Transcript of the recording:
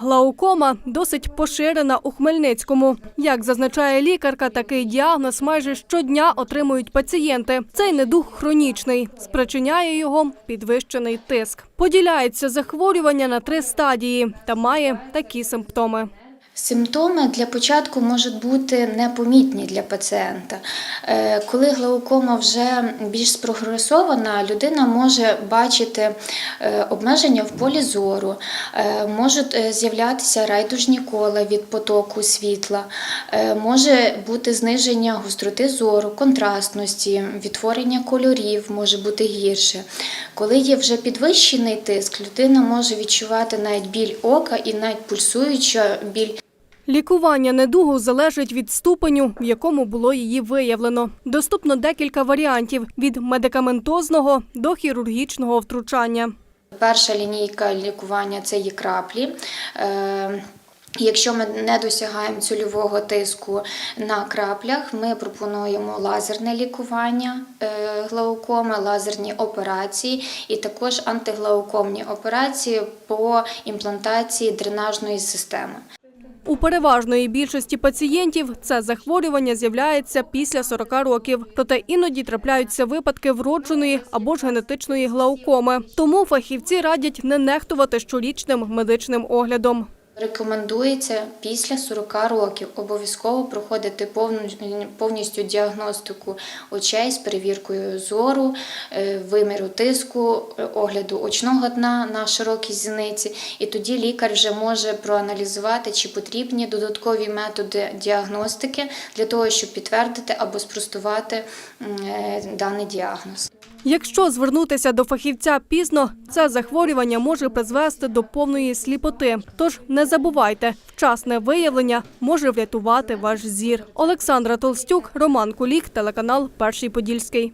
Глаукома досить поширена у Хмельницькому. Як зазначає лікарка, такий діагноз майже щодня отримують пацієнти. Цей недух хронічний, спричиняє його підвищений тиск. Поділяється захворювання на три стадії та має такі симптоми. Симптоми для початку можуть бути непомітні для пацієнта. Е, Коли глаукома вже більш спрогресована, людина може бачити е, обмеження в полі зору, е, можуть з'являтися райдужні кола від потоку світла, може бути зниження гостроти зору, контрастності, відтворення кольорів може бути гірше. Коли є вже підвищений тиск, людина може відчувати навіть біль ока і навіть пульсуюча біль Лікування недугу залежить від ступеню, в якому було її виявлено. Доступно декілька варіантів від медикаментозного до хірургічного втручання. Перша лінійка лікування це є краплі. Е, Якщо ми не досягаємо цільового тиску на краплях, ми пропонуємо лазерне лікування е, глаукоми, лазерні операції і також антиглаукомні операції по імплантації дренажної системи. У переважної більшості пацієнтів це захворювання з'являється після 40 років. Проте іноді трапляються випадки вродженої або ж генетичної глаукоми. Тому фахівці радять не нехтувати щорічним медичним оглядом. Рекомендується після 40 років обов'язково проходити повністю діагностику очей з перевіркою зору, е, виміру тиску, е, огляду очного дна на широкій зіниці. І тоді лікар вже може проаналізувати, чи потрібні додаткові методи діагностики для того, щоб підтвердити або спростувати е, даний діагноз. Якщо звернутися до фахівця пізно, це захворювання може призвести до повної сліпоти. Тож не забувайте, вчасне виявлення може врятувати ваш зір. Олександра Толстюк, Роман Кулік, телеканал Перший Подільський.